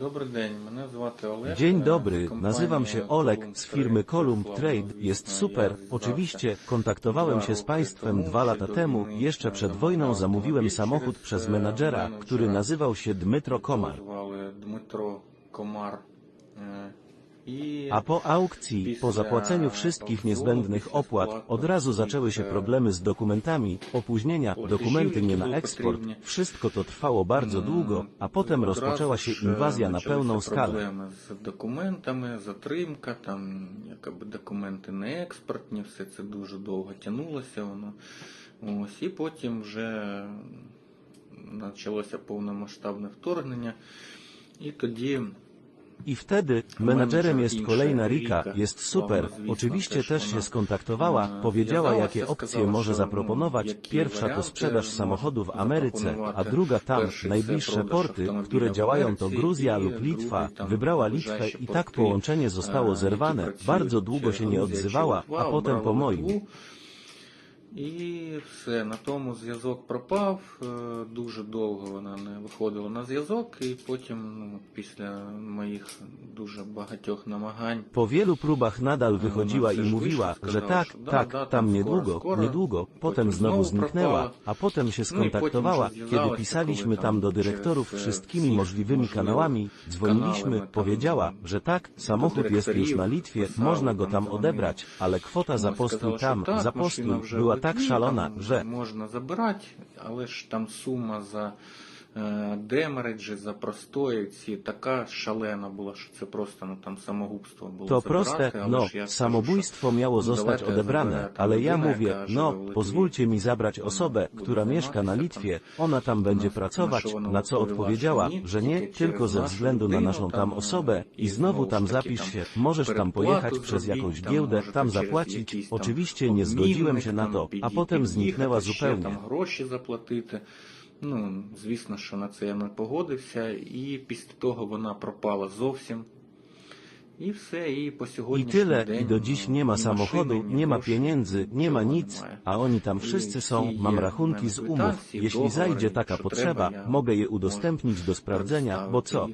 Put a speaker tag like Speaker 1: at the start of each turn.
Speaker 1: Dzień.
Speaker 2: Dzień dobry, nazywam się Olek z firmy Column Trade, jest super, oczywiście, kontaktowałem się z Państwem dwa lata temu, jeszcze przed wojną zamówiłem samochód
Speaker 1: przez
Speaker 2: menadżera, który nazywał się Dmytro Komar.
Speaker 1: Звали Дмитро Комар. Е, І
Speaker 2: A po aukcji, po
Speaker 1: Після
Speaker 2: zapłaceniu wszystkich
Speaker 1: aukcjonu,
Speaker 2: niezbędnych
Speaker 1: після
Speaker 2: opłat,
Speaker 1: splatu
Speaker 2: od razu zaczęły się
Speaker 1: wszystkich, e,
Speaker 2: problemy z dokumentami, opóźnienia,
Speaker 1: płaciży,
Speaker 2: dokumenty nie
Speaker 1: jakie
Speaker 2: na
Speaker 1: były
Speaker 2: eksport,
Speaker 1: potrzebne.
Speaker 2: wszystko to trwało bardzo
Speaker 1: М,
Speaker 2: długo, a potem
Speaker 1: одразу
Speaker 2: rozpoczęła się
Speaker 1: ж, е,
Speaker 2: inwazja na
Speaker 1: почалися
Speaker 2: pełną skalę.
Speaker 1: Проблеми з документами, затримка, там якоби документи не експортні, все це дуже довго тягнулося воно. Ось, і потім вже почалося повномасштабне вторгнення. І тоді
Speaker 2: i wtedy, menadżerem jest kolejna Rika, jest super, oczywiście też się skontaktowała, powiedziała jakie opcje może zaproponować, pierwsza to sprzedaż samochodu w Ameryce, a druga tam, najbliższe porty, które działają to Gruzja lub Litwa, wybrała Litwę i tak połączenie zostało zerwane, bardzo długo się nie odzywała, a potem po moim.
Speaker 1: І все, на тому зв'язок пропав. е, Дуже довго вона не виходила на зв'язок, і потім, ну, після моїх дуже багатьох намагань.
Speaker 2: Po wielu próbach nadal wychodziła i mówiła, że tak, tak, tam niedługo, niedługo, potem znowu zniknęła, a potem się skontaktowała, kiedy pisaliśmy tam do dyrektorów wszystkimi możliwymi kanałami, dzwoniliśmy, powiedziała, że tak, samochód jest już na Litwie, można go tam odebrać, ale kwota za
Speaker 1: Ну,
Speaker 2: postój
Speaker 1: сказала,
Speaker 2: tam,
Speaker 1: що так,
Speaker 2: za
Speaker 1: машина
Speaker 2: postój,
Speaker 1: вже
Speaker 2: była
Speaker 1: в
Speaker 2: tak
Speaker 1: Литві,
Speaker 2: szalona,
Speaker 1: там
Speaker 2: że
Speaker 1: можна забирати, але ж там сума за е, демереджі, за простої ці така шалена була, що це просто ну там самогубство було
Speaker 2: To
Speaker 1: забирати,
Speaker 2: proste,
Speaker 1: але
Speaker 2: no,
Speaker 1: ж я скажу,
Speaker 2: samobójstwo miało
Speaker 1: що
Speaker 2: zostać
Speaker 1: давайте
Speaker 2: odebrane,
Speaker 1: заберете
Speaker 2: ale ja
Speaker 1: людину,
Speaker 2: mówię,
Speaker 1: яка живе
Speaker 2: no,
Speaker 1: в Литві.
Speaker 2: pozwólcie mi zabrać osobę,
Speaker 1: Буде
Speaker 2: która mieszka na
Speaker 1: займатися
Speaker 2: Litwie, ona tam będzie
Speaker 1: na
Speaker 2: pracować,
Speaker 1: що вона
Speaker 2: na co
Speaker 1: відповіла,
Speaker 2: odpowiedziała,
Speaker 1: що ні,
Speaker 2: że nie,
Speaker 1: тільки
Speaker 2: tylko
Speaker 1: через
Speaker 2: ze
Speaker 1: нашу
Speaker 2: względu na
Speaker 1: людину,
Speaker 2: naszą tam
Speaker 1: там,
Speaker 2: osobę,
Speaker 1: і
Speaker 2: i znowu
Speaker 1: знову
Speaker 2: tam
Speaker 1: ж таки,
Speaker 2: zapisz
Speaker 1: там,
Speaker 2: się, możesz tam
Speaker 1: передплату
Speaker 2: pojechać przez
Speaker 1: зробіть,
Speaker 2: jakąś
Speaker 1: там,
Speaker 2: giełdę,
Speaker 1: можете
Speaker 2: tam
Speaker 1: через
Speaker 2: zapłacić,
Speaker 1: якийсь там
Speaker 2: oczywiście nie zgodziłem się na
Speaker 1: обмінник,
Speaker 2: to,
Speaker 1: там,
Speaker 2: a
Speaker 1: під'ї-
Speaker 2: potem
Speaker 1: під'їхати
Speaker 2: zniknęła
Speaker 1: ще,
Speaker 2: zupełnie.
Speaker 1: Там гроші заплатити. Ну, звісно, що на це я не погодився, і після того вона пропала зовсім. І все, і по
Speaker 2: I
Speaker 1: сьогоднішній
Speaker 2: tyle,
Speaker 1: день
Speaker 2: i do dziś nie ma
Speaker 1: ні
Speaker 2: samochodu,
Speaker 1: машини, ні
Speaker 2: nie ma
Speaker 1: грошей,
Speaker 2: pieniędzy, nie ma
Speaker 1: нічого
Speaker 2: nic,
Speaker 1: немає.
Speaker 2: a oni tam
Speaker 1: I
Speaker 2: wszyscy są,
Speaker 1: всі
Speaker 2: mam
Speaker 1: є
Speaker 2: rachunki
Speaker 1: в
Speaker 2: z
Speaker 1: мене
Speaker 2: umów,
Speaker 1: квитанції,
Speaker 2: jeśli
Speaker 1: договори,
Speaker 2: zajdzie taka
Speaker 1: якщо
Speaker 2: potrzeba,
Speaker 1: треба, я
Speaker 2: mogę je
Speaker 1: можу
Speaker 2: udostępnić do sprawdzenia, bo co?